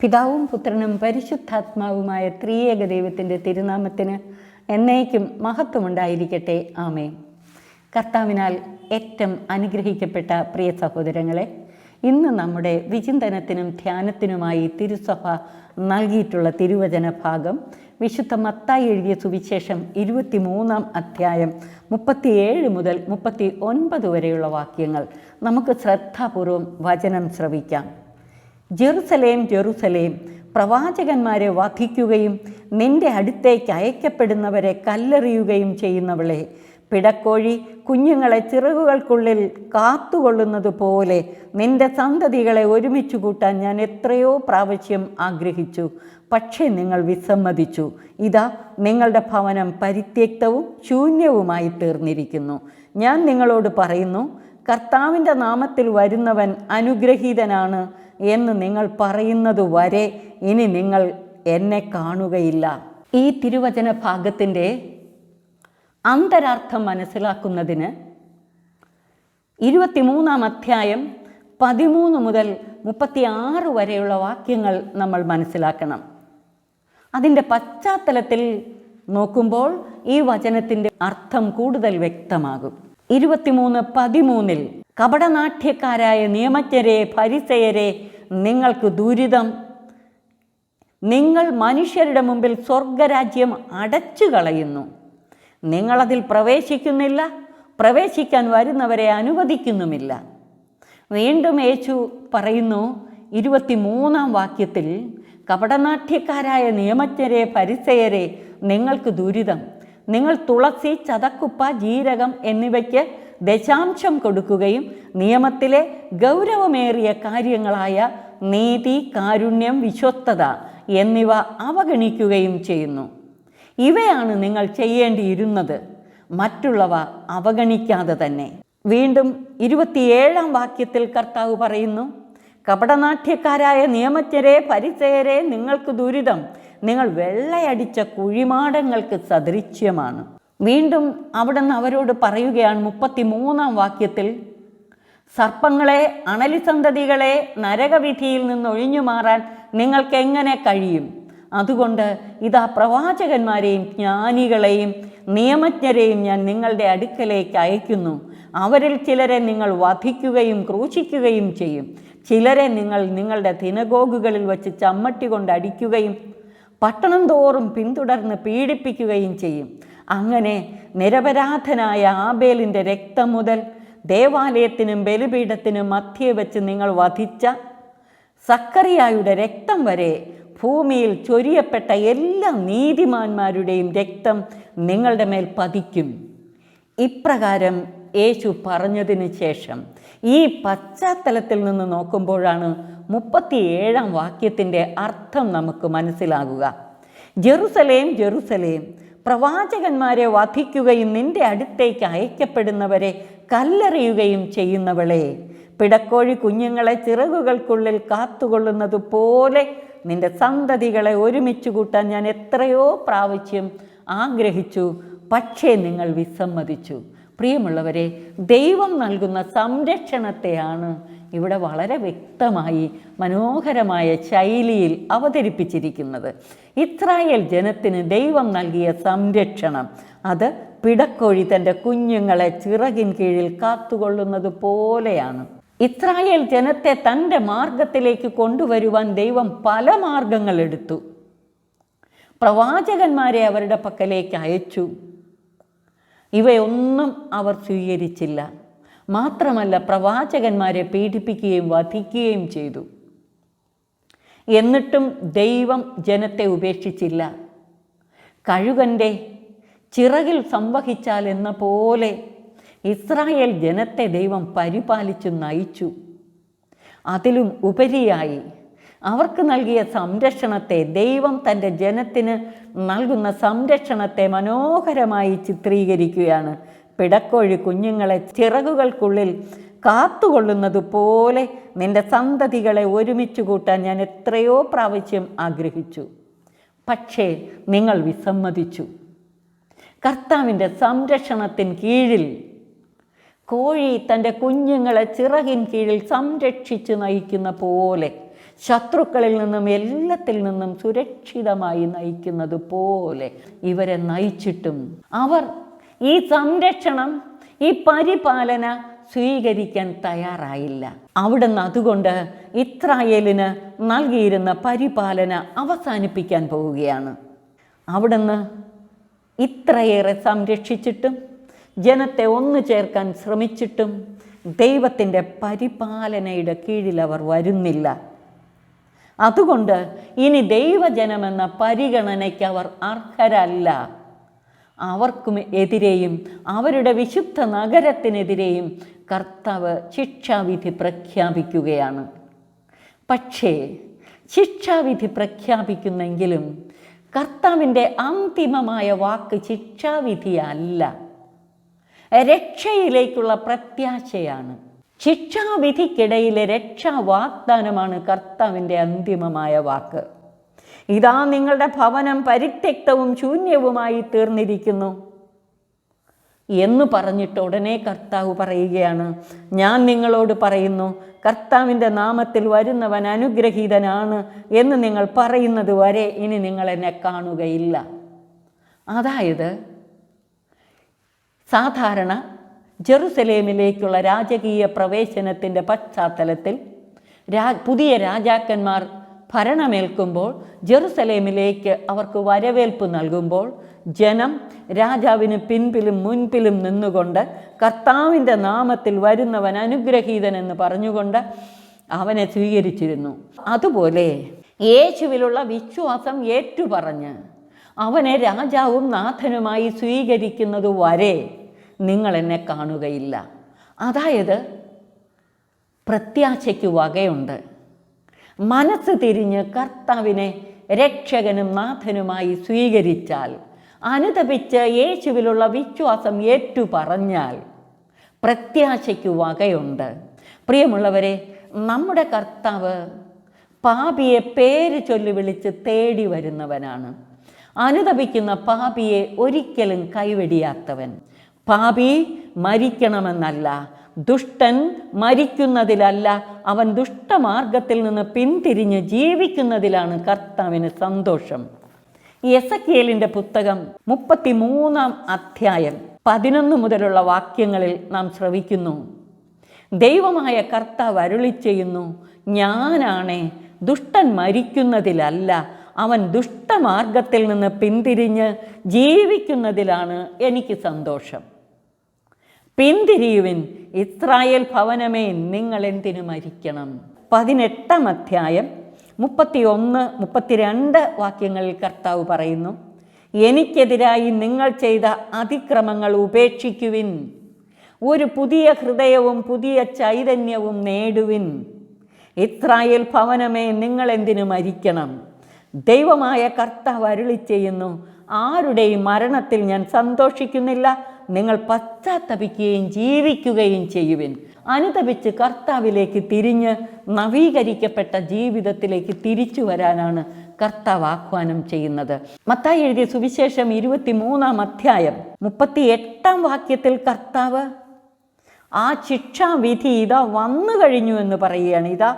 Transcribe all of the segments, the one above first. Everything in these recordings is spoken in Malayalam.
പിതാവും പുത്രനും പരിശുദ്ധാത്മാവുമായ ത്രിയേക ദൈവത്തിന്റെ തിരുനാമത്തിന് എന്നേക്കും മഹത്വമുണ്ടായിരിക്കട്ടെ. ആമേ കർത്താവിനാൽ ഏറ്റവും അനുഗ്രഹിക്കപ്പെട്ട പ്രിയ സഹോദരങ്ങളെ ഇന്ന് നമ്മുടെ വിചിന്തനത്തിനും ധ്യാനത്തിനുമായി തിരുസഭ നൽകിയിട്ടുള്ള തിരുവചന ഭാഗം വിശുദ്ധ മത്തായി എഴുതിയ സുവിശേഷം ഇരുപത്തിമൂന്നാം അധ്യായം മുപ്പത്തിയേഴ് മുതൽ മുപ്പത്തി ഒൻപത് വരെയുള്ള വാക്യങ്ങൾ. നമുക്ക് ശ്രദ്ധാപൂർവം വചനം ശ്രവിക്കാം. Jerusalem Jerusalem. പ്രവാചകന്മാരെ വധിക്കുകയും നിന്റെ അടുത്തേക്ക് അയക്കപ്പെടുന്നവരെ കല്ലെറിയുകയും ചെയ്യുന്നവളെ. പിടക്കോഴി കുഞ്ഞുങ്ങളെ ചിറകുകൾക്കുള്ളിൽ കാത്തുകൊള്ളുന്നത് പോലെ നിന്റെ സന്തതികളെ ഒരുമിച്ച് കൂട്ടാൻ ഞാൻ എത്രയോ പ്രാവശ്യം ആഗ്രഹിച്ചു. പക്ഷേ നിങ്ങൾ വിസമ്മതിച്ചു. ഇതാ നിങ്ങളുടെ ഭവനം പരിത്യക്തവും ശൂന്യവുമായി തീർന്നിരിക്കുന്നു. ഞാൻ നിങ്ങളോട് പറയുന്നു കർത്താവിന്റെ നാമത്തിൽ വരുന്നവൻ അനുഗ്രഹീതനാണ്. എന്ന് നിങ്ങൾ പറയുന്നത് വരെ ഇനി നിങ്ങൾ എന്നെ കാണുകയില്ല. ഈ തിരുവചന ഭാഗത്തിന്റെ അന്തരാർത്ഥം മനസ്സിലാക്കുന്നതിന് ഇരുപത്തിമൂന്നാം അധ്യായം പതിമൂന്ന് മുതൽ മുപ്പത്തി ആറ് വരെയുള്ള വാക്യങ്ങൾ നമ്മൾ മനസ്സിലാക്കണം. അതിന്റെ പശ്ചാത്തലത്തിൽ നോക്കുമ്പോൾ ഈ വചനത്തിന്റെ അർത്ഥം കൂടുതൽ വ്യക്തമാകും. ഇരുപത്തിമൂന്ന് പതിമൂന്നിൽ കപടനാട്യക്കാരായ നിയമജ്ഞരെ പരിസയരെ നിങ്ങൾക്ക് ദുരിതം. നിങ്ങൾ മനുഷ്യരുടെ മുമ്പിൽ സ്വർഗരാജ്യം അടച്ചു കളയുന്നു. നിങ്ങളതിൽ പ്രവേശിക്കുന്നില്ല പ്രവേശിക്കാൻ വരുന്നവരെ അനുവദിക്കുന്നുമില്ല. വീണ്ടും യേശു പറയുന്നു ഇരുപത്തിമൂന്നാം വാക്യത്തിൽ കപടനാട്യക്കാരായ നിയമജ്ഞരെ പരിസയരെ നിങ്ങൾക്ക് ദുരിതം. നിങ്ങൾ തുളസി ചതക്കുപ്പ ജീരകം എന്നിവയ്ക്ക് ദശാംശം കൊടുക്കുകയും നിയമത്തിലെ ഗൗരവമേറിയ കാര്യങ്ങളായ നീതി കാരുണ്യം വിശ്വസ്തത എന്നിവ അവഗണിക്കുകയും ചെയ്യുന്നു. ഇവയാണ് നിങ്ങൾ ചെയ്യേണ്ടിയിരുന്നത്. മറ്റുള്ളവ അവഗണിക്കാതെ തന്നെ. വീണ്ടും ഇരുപത്തിയേഴാം വാക്യത്തിൽ കർത്താവ് പറയുന്നു കപടനാട്യക്കാരായ നിയമജ്ഞരെ പരിചയരെ നിങ്ങൾക്ക് ദുരിതം. നിങ്ങൾ വെള്ളയടിച്ച കുഴിമാടങ്ങൾക്ക് സദൃശ്യമാണ്. വീണ്ടും അവിടെ നിന്ന് അവരോട് പറയുകയാണ് മുപ്പത്തി മൂന്നാം വാക്യത്തിൽ സർപ്പങ്ങളെ അണലിസന്തതികളെ നരകവിധിയിൽ നിന്ന് ഒഴിഞ്ഞു മാറാൻ നിങ്ങൾക്ക് എങ്ങനെ കഴിയും? അതുകൊണ്ട് ഇതാ പ്രവാചകന്മാരെയും ജ്ഞാനികളെയും നിയമജ്ഞരെയും ഞാൻ നിങ്ങളുടെ അടുക്കലേക്ക് അയക്കുന്നു. അവരിൽ ചിലരെ നിങ്ങൾ വധിക്കുകയും ക്രൂശിക്കുകയും ചെയ്യും. ചിലരെ നിങ്ങൾ നിങ്ങളുടെ ദിനഗോഗുകളിൽ വച്ച് ചമ്മട്ടി കൊണ്ട് അടിക്കുകയും പട്ടണം തോറും പിന്തുടർന്ന് പീഡിപ്പിക്കുകയും ചെയ്യും. അങ്ങനെ നിരപരാധനായ ആബേലിന്റെ രക്തം മുതൽ ദേവാലയത്തിനും ബലിപീഠത്തിനും മധ്യേ വെച്ച് നിങ്ങൾ വധിച്ച സക്കറിയായുടെ രക്തം വരെ ഭൂമിയിൽ ചൊരിയപ്പെട്ട എല്ലാ നീതിമാന്മാരുടെയും രക്തം നിങ്ങളുടെ മേൽ പതിക്കും. ഇപ്രകാരം യേശു പറഞ്ഞതിന് ശേഷം ഈ പശ്ചാത്തലത്തിൽ നിന്ന് നോക്കുമ്പോഴാണ് മുപ്പത്തിയേഴാം വാക്യത്തിന്റെ അർത്ഥം നമുക്ക് മനസ്സിലാകുക. ജെറുസലേം ജെറുസലേം പ്രവാചകന്മാരെ വധിക്കുകയും നിന്റെ അടുത്തേക്ക് അയക്കപ്പെടുന്നവരെ കല്ലെറിയുകയും ചെയ്യുന്നവളെ. പിടക്കോഴി കുഞ്ഞുങ്ങളെ ചിറകുകൾക്കുള്ളിൽ കാത്തുകൊള്ളുന്നത് പോലെ നിന്റെ സന്തതികളെ ഒരുമിച്ച് കൂട്ടാൻ ഞാൻ എത്രയോ പ്രാവശ്യം ആഗ്രഹിച്ചു പക്ഷേ നിങ്ങൾ വിസമ്മതിച്ചു. പ്രിയമുള്ളവരെ ദൈവം നൽകുന്ന സംരക്ഷണത്തെയാണ് ഇവിടെ വളരെ വ്യക്തമായി മനോഹരമായ ശൈലിയിൽ അവതരിപ്പിച്ചിരിക്കുന്നത്. ഇസ്രായേൽ ജനത്തിന് ദൈവം നൽകിയ സംരക്ഷണം. അത് പിടക്കോഴി തന്റെ കുഞ്ഞുങ്ങളെ ചിറകിൻ കീഴിൽ കാത്തുകൊള്ളുന്നത് പോലെയാണ്. ഇസ്രായേൽ ജനത്തെ തന്റെ മാർഗത്തിലേക്ക് കൊണ്ടുവരുവാൻ ദൈവം പല മാർഗങ്ങൾ എടുത്തു. പ്രവാചകന്മാരെ അവരുടെ പക്കലേക്ക് അയച്ചു. ഇവയൊന്നും അവർ സ്വീകരിച്ചില്ല. മാത്രമല്ല പ്രവാചകന്മാരെ പീഡിപ്പിക്കുകയും വധിക്കുകയും ചെയ്തു. എന്നിട്ടും ദൈവം ജനത്തെ ഉപേക്ഷിച്ചില്ല. കഴുകന്റെ ചിറകിൽ സംവഹിച്ചാൽ എന്ന പോലെ ഇസ്രായേൽ ജനത്തെ ദൈവം പരിപാലിച്ചു നയിച്ചു. അതിലും ഉപരിയായി അവർക്ക് നൽകിയ സംരക്ഷണത്തെ ദൈവം തന്റെ ജനത്തിന് നൽകുന്ന സംരക്ഷണത്തെ മനോഹരമായി ചിത്രീകരിക്കുകയാണ് പിടക്കോഴി കുഞ്ഞുങ്ങളെ ചിറകുകൾക്കുള്ളിൽ കാത്തുകൊള്ളുന്നത് പോലെ നിന്റെ സന്തതികളെ ഒരുമിച്ച് കൂട്ടാൻ ഞാൻ എത്രയോ പ്രാവശ്യം ആഗ്രഹിച്ചു. പക്ഷേ നിങ്ങൾ വിസമ്മതിച്ചു. കർത്താവിന്റെ സംരക്ഷണത്തിൻ കീഴിൽ കോഴി തന്റെ കുഞ്ഞുങ്ങളെ ചിറകിൻ കീഴിൽ സംരക്ഷിച്ച് നയിക്കുന്ന പോലെ ശത്രുക്കളിൽ നിന്നും എല്ലാത്തിൽ നിന്നും സുരക്ഷിതമായി നയിക്കുന്നത് പോലെ ഇവരെ നയിച്ചിട്ടും അവർ ഈ സംരക്ഷണം ഈ പരിപാലന സ്വീകരിക്കാൻ തയ്യാറായില്ല. അവിടുന്ന് അതുകൊണ്ട് ഇസ്രായേലിന് നൽകിയിരുന്ന പരിപാലന അവസാനിപ്പിക്കാൻ പോവുകയാണ്. അവിടുന്ന് ഇത്രയേറെ സംരക്ഷിച്ചിട്ടും ജനത്തെ ഒന്നു ചേർക്കാൻ ശ്രമിച്ചിട്ടും ദൈവത്തിന്റെ പരിപാലനയുടെ കീഴിൽ അവർ വരുന്നില്ല. അതുകൊണ്ട് ഇനി ദൈവജനമെന്ന പരിഗണനയ്ക്ക് അവർ അർഹരല്ല. അവർക്കും എതിരെയും അവരുടെ വിശുദ്ധ നഗരത്തിനെതിരെയും കർത്താവ് ശിക്ഷാവിധി പ്രഖ്യാപിക്കുകയാണ്. പക്ഷേ ശിക്ഷാവിധി പ്രഖ്യാപിക്കുന്നെങ്കിലും കർത്താവിന്റെ അന്തിമമായ വാക്ക് ശിക്ഷാവിധിയല്ല. രക്ഷയിലേക്കുള്ള പ്രത്യാശയാണ്. ശിക്ഷാവിധിക്കിടയിലെ രക്ഷാ വാഗ്ദാനമാണ് കർത്താവിന്റെ അന്തിമമായ വാക്ക്. ഇതാ നിങ്ങളുടെ ഭവനം പരിത്യക്തവും ശൂന്യവുമായി തീർന്നിരിക്കുന്നു. എന്ന് പറഞ്ഞിട്ട് ഉടനെ കർത്താവ് പറയുകയാണ് ഞാൻ നിങ്ങളോട് പറയുന്നു കർത്താവിന്റെ നാമത്തിൽ വരുന്നവൻ അനുഗ്രഹീതനാണ് എന്ന് നിങ്ങൾ പറയുന്നത് വരെ ഇനി നിങ്ങൾ എന്നെ കാണുകയില്ല. അതായത് സാധാരണ ജെറുസലേമിലേക്കുള്ള രാജകീയ പ്രവേശനത്തിന്റെ പശ്ചാത്തലത്തിൽ രാ പുതിയ രാജാക്കന്മാർ ഭരണമേൽക്കുമ്പോൾ ജെറുസലേമിലേക്ക് അവർക്ക് വരവേൽപ്പ് നൽകുമ്പോൾ ജനം രാജാവിന് പിൻപിലും മുൻപിലും നിന്നുകൊണ്ട് കർത്താവിന്റെ നാമത്തിൽ വരുന്നവൻ അനുഗ്രഹീതൻ എന്ന് പറഞ്ഞുകൊണ്ട് അവനെ സ്വീകരിച്ചിരുന്നു. അതുപോലെ യേശുവിലുള്ള വിശ്വാസം ഏറ്റുപറഞ്ഞ് അവനെ രാജാവും നാഥനുമായി സ്വീകരിക്കുന്നത് വരെ നിങ്ങൾ എന്നെ കാണുകയില്ല. അതായത് പ്രത്യാശയ്ക്ക് വകയുണ്ട്. മനസ്സ് തിരിഞ്ഞ് കർത്താവിനെ രക്ഷകനും നാഥനുമായി സ്വീകരിച്ചാൽ അനുതപിച്ച് യേശുവിലുള്ള വിശ്വാസം ഏറ്റു പറഞ്ഞാൽ പ്രത്യാശയ്ക്ക് വകയുണ്ട്. പ്രിയമുള്ളവരെ നമ്മുടെ കർത്താവ് പാപിയെ പേര് ചൊല്ലി വിളിച്ച് തേടി വരുന്നവനാണ്. അനുതപിക്കുന്ന പാപിയെ ഒരിക്കലും കൈവെടിയാത്തവൻ. പാപി മരിക്കണമെന്നല്ല ദുഷ്ടൻ മരിക്കുന്നതിലല്ല അവൻ ദുഷ്ടമാർഗത്തിൽ നിന്ന് പിന്തിരിഞ്ഞ് ജീവിക്കുന്നതിലാണ് കർത്താവിന് സന്തോഷം. എസക്കിയലിന്റെ പുസ്തകം മുപ്പത്തി മൂന്നാം അധ്യായം പതിനൊന്ന് മുതലുള്ള വാക്യങ്ങളിൽ നാം ശ്രവിക്കുന്നു. ദൈവമായ കർത്താവ് അരുളി ചെയ്യുന്നു ഞാനാണേ ദുഷ്ടൻ മരിക്കുന്നതിലല്ല അവൻ ദുഷ്ടമാർഗത്തിൽ നിന്ന് പിന്തിരിഞ്ഞ് ജീവിക്കുന്നതിലാണ് എനിക്ക് സന്തോഷം. പിന്തിരിയുവിൻ ഇസ്രായേൽ ഭവനമേ നിങ്ങൾ എന്തിനു മരിക്കണം? പതിനെട്ടാം അധ്യായം മുപ്പത്തി ഒന്ന് മുപ്പത്തിരണ്ട് വാക്യങ്ങളിൽ കർത്താവ് പറയുന്നു എനിക്കെതിരായി നിങ്ങൾ ചെയ്ത അതിക്രമങ്ങൾ ഉപേക്ഷിക്കുവിൻ. ഒരു പുതിയ ഹൃദയവും പുതിയ ചൈതന്യവും നേടുവിൻ. ഇസ്രായേൽ ഭവനമേ നിങ്ങൾ എന്തിനു മരിക്കണം? ദൈവമായ കർത്താവ് അരുളി ചെയ്യുന്നു ആരുടെയും മരണത്തിൽ ഞാൻ സന്തോഷിക്കുന്നില്ല നിങ്ങൾ പശ്ചാത്തപിക്കുകയും ജീവിക്കുകയും ചെയ്യുവിൻ. അനുതപിച്ച് കർത്താവിലേക്ക് തിരിഞ്ഞ് നവീകരിക്കപ്പെട്ട ജീവിതത്തിലേക്ക് തിരിച്ചു വരാനാണ് കർത്താവ് ആഹ്വാനം ചെയ്യുന്നത്. മത്തായി എഴുതിയ സുവിശേഷം ഇരുപത്തി മൂന്നാം അധ്യായം മുപ്പത്തി എട്ടാം വാക്യത്തിൽ കർത്താവ് ആ ശിക്ഷാവിധി ഇതാ വന്നു കഴിഞ്ഞു എന്ന് പറയുകയാണ്. ഇതാ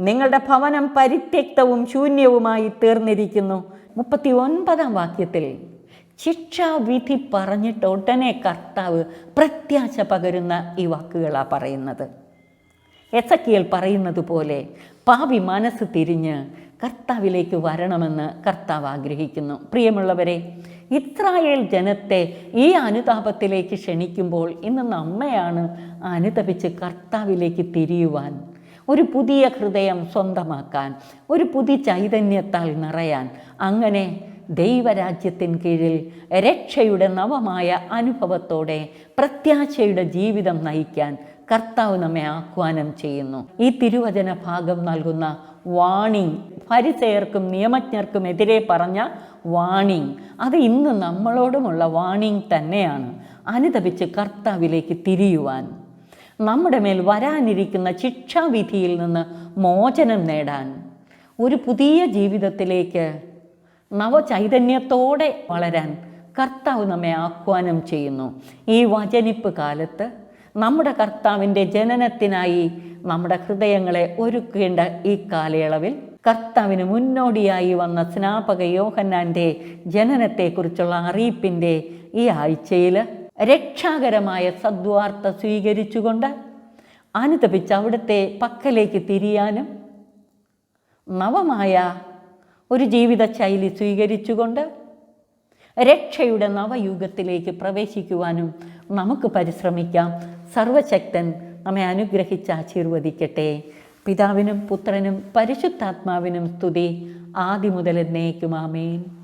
നിങ്ങളുടെ ഭവനം പരിത്യക്തവും ശൂന്യവുമായി തീർന്നിരിക്കുന്നു. മുപ്പത്തി ഒൻപതാം വാക്യത്തിൽ ശിക്ഷാവിധി പറഞ്ഞിട്ട് ഉടനെ കർത്താവ് പ്രത്യാശ പകരുന്ന ഈ വാക്കുകളാണ് പറയുന്നത്. എസക്കിയൽ പറയുന്നത് പോലെ പാപി മനസ്സ് തിരിഞ്ഞ് കർത്താവിലേക്ക് വരണമെന്ന് കർത്താവ് ആഗ്രഹിക്കുന്നു. പ്രിയമുള്ളവരെ ഇസ്രായേൽ ജനത്തെ ഈ അനുതാപത്തിലേക്ക് ക്ഷണിക്കുമ്പോൾ ഇന്ന് നമ്മയാണ് അനുതപിച്ച് കർത്താവിലേക്ക് തിരിയുവാൻ ഒരു പുതിയ ഹൃദയം സ്വന്തമാക്കാൻ ഒരു പുതിയ ചൈതന്യത്താൽ നിറയാൻ അങ്ങനെ ദൈവരാജ്യത്തിൻ കീഴിൽ രക്ഷയുടെ നവമായ അനുഭവത്തോടെ പ്രത്യാശയുടെ ജീവിതം നയിക്കാൻ കർത്താവ് നമ്മെ ആഹ്വാനം ചെയ്യുന്നു. ഈ തിരുവചന ഭാഗം നൽകുന്ന വാണിംഗ് പരിസയർക്കും നിയമജ്ഞർക്കും എതിരെ പറഞ്ഞ വാണിംഗ് അത് ഇന്ന് നമ്മളോടുമുള്ള വാണിംഗ് തന്നെയാണ്. അനുതപിച്ച് കർത്താവിലേക്ക് തിരിയുവാൻ. നമ്മുടെ മേൽ വരാനിരിക്കുന്ന ശിക്ഷാവിധിയിൽ നിന്ന് മോചനം നേടാൻ. ഒരു പുതിയ ജീവിതത്തിലേക്ക് നവചൈതന്യത്തോടെ വളരാൻ കർത്താവ് നമ്മെ ആഹ്വാനം ചെയ്യുന്നു. ഈ വചനിപ്പ് കാലത്ത് നമ്മുടെ കർത്താവിന്റെ ജനനത്തിനായി നമ്മുടെ ഹൃദയങ്ങളെ ഒരുക്കേണ്ട ഈ കാലയളവിൽ കർത്താവിന് മുന്നോടിയായി വന്ന സ്നാപക യോഹന്നാന്റെ ജനനത്തെക്കുറിച്ചുള്ള അറിയിപ്പിന്റെ ഈ ആഴ്ചയിൽ രക്ഷാകരമായ സദ്വാർത്ത സ്വീകരിച്ചുകൊണ്ട് അനുതപിച്ച് അവിടുത്തെ പക്കലേക്ക് തിരിയാനും നവമായ ഒരു ജീവിത ശൈലി സ്വീകരിച്ചുകൊണ്ട് രക്ഷയുടെ നവയുഗത്തിലേക്ക് പ്രവേശിക്കുവാനും നമുക്ക് പരിശ്രമിക്കാം. സർവശക്തൻ നമ്മെ അനുഗ്രഹിച്ച് ആശീർവദിക്കട്ടെ. പിതാവിനും പുത്രനും പരിശുദ്ധാത്മാവിനും സ്തുതി. ആദ്യമുതൽ മുതൽ എന്നേക്കും. ആമേൻ.